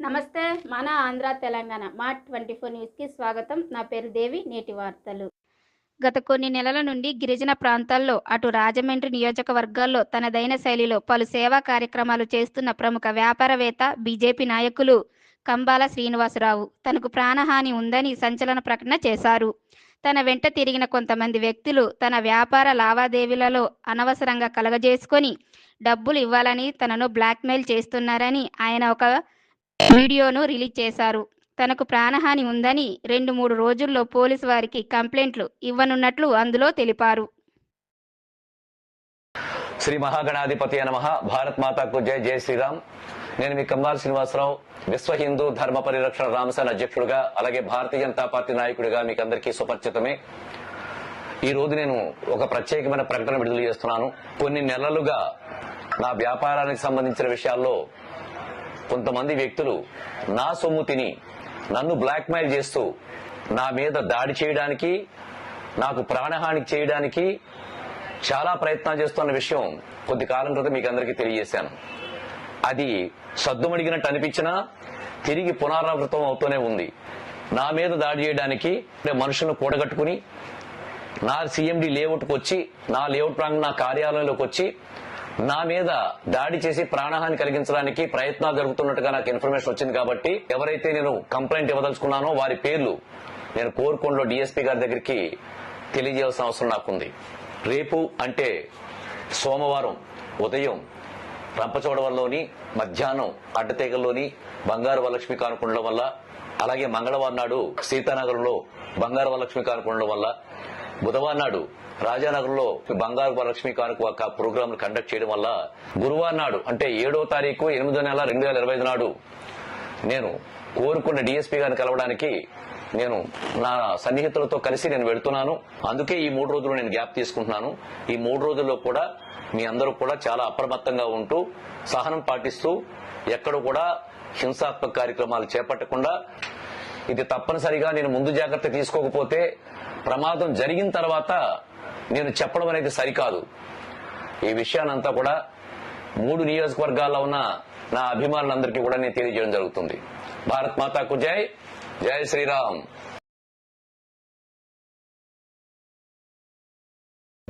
నమస్తే మన ఆంధ్ర తెలంగాణ మా ట్వంటీ ఫోర్ న్యూస్కి స్వాగతం. నా పేరు దేవి నేటి వార్తలు. గత కొన్ని నెలల నుండి గిరిజన ప్రాంతాల్లో అటు రాజమండ్రి నియోజకవర్గాల్లో తనదైన శైలిలో పలు సేవా కార్యక్రమాలు చేస్తున్న ప్రముఖ వ్యాపారవేత్త బీజేపీ నాయకులు కంబాల శ్రీనివాసరావు తనకు ప్రాణహాని ఉందని సంచలన ప్రకటన చేశారు. తన వెంట తిరిగిన కొంతమంది వ్యక్తులు తన వ్యాపార లావాదేవీలలో అనవసరంగా కలగజేసుకొని డబ్బులు ఇవ్వాలని తనను బ్లాక్మెయిల్ చేస్తున్నారని ఆయన ఒక వీడియోను రిలీజ్ చేశారు. తనకు ప్రాణహాని ఉందని రెండు మూడు రోజుల్లో పోలీసు వారికి కంప్లైంట్లు ఇవ్వనున్నట్లు అందులో తెలిపారు. శ్రీ మహాగణాధిపతి నమ భారత్ మాతాకు జై జై శ్రీరామ్. నేను మీ కంబాల్ శ్రీనివాసరావు విశ్వ హిందూ ధర్మ పరిరక్షణ రామసేన అధ్యక్షుడుగా అలాగే భారతీయ జనతా పార్టీ నాయకుడిగా మీకు అందరికీ సుపరిచితమే. ఈ రోజు నేను ఒక ప్రత్యేకమైన ప్రకటన విడుదల చేస్తున్నాను. కొన్ని నెలలుగా నా వ్యాపారానికి సంబంధించిన విషయాల్లో కొంతమంది వ్యక్తులు నా సొమ్ము తిని నన్ను బ్లాక్మెయిల్ చేస్తూ నా మీద దాడి చేయడానికి నాకు ప్రాణహాని చేయడానికి చాలా ప్రయత్నాలు చేస్తున్న విషయం కొద్ది కాలం క్రితం మీకు అందరికీ తెలియజేశాను. అది సద్దుమడిగినట్టు అనిపించినా తిరిగి పునరావృతం అవుతూనే ఉంది. నా మీద దాడి చేయడానికి మనుషులను కూడగట్టుకుని నా సీఎండి లేఅవుట్కి వచ్చి నా లేఅవుట్ ప్రాంగణ నా కార్యాలయంలోకి వచ్చి నా మీద దాడి చేసి ప్రాణహాని కలిగించడానికి ప్రయత్నాలు జరుగుతున్నట్టుగా నాకు ఇన్ఫర్మేషన్ వచ్చింది కాబట్టి ఎవరైతే నేను కంప్లైంట్ ఇవ్వదలుచుకున్నానో వారి పేర్లు నేను కోరుకొండలో డిఎస్పీ గారి దగ్గరికి తెలియజేయాల్సిన అవసరం నాకుంది. రేపు అంటే సోమవారం ఉదయం రంపచోడవరంలోని మధ్యాహ్నం అడ్డతీగల్లోని బంగారు వరలక్ష్మి కానుకుండడం వల్ల అలాగే మంగళవారం నాడు సీతానగరంలో బంగారు వరలక్ష్మి కానుకుండడం వల్ల బుధవారం నాడు రాజానగర్లో బంగారు వరలక్ష్మి కానుక ఒక ప్రోగ్రామ్ కండక్ట్ చేయడం వల్ల గురువారం నాడు అంటే ఏడో తారీఖు ఎనిమిదో నెల రెండు వేల ఇరవై నాడు నేను కోరుకున్న డిఎస్పీ గారిని కలవడానికి నేను నా సన్నిహితులతో కలిసి నేను వెళ్తున్నాను. అందుకే ఈ మూడు రోజులు నేను గ్యాప్ తీసుకుంటున్నాను. ఈ మూడు రోజుల్లో కూడా మీ అందరూ కూడా చాలా అప్రమత్తంగా ఉంటూ సహనం పాటిస్తూ ఎక్కడ కూడా హింసాత్మక కార్యక్రమాలు చేపట్టకుండా ఇది తప్పనిసరిగా నేను ముందు జాగ్రత్త తీసుకోకపోతే ప్రమాదం జరిగిన తర్వాత నేను చెప్పడం అనేది సరికాదు. ఈ విషయానంతా కూడా మూడు నియోజకవర్గాల్లో ఉన్న నా అభిమానులందరికీ కూడా నేను తెలియజేయడం జరుగుతుంది. భారత్ మాతాకు జై. జై శ్రీరామ్.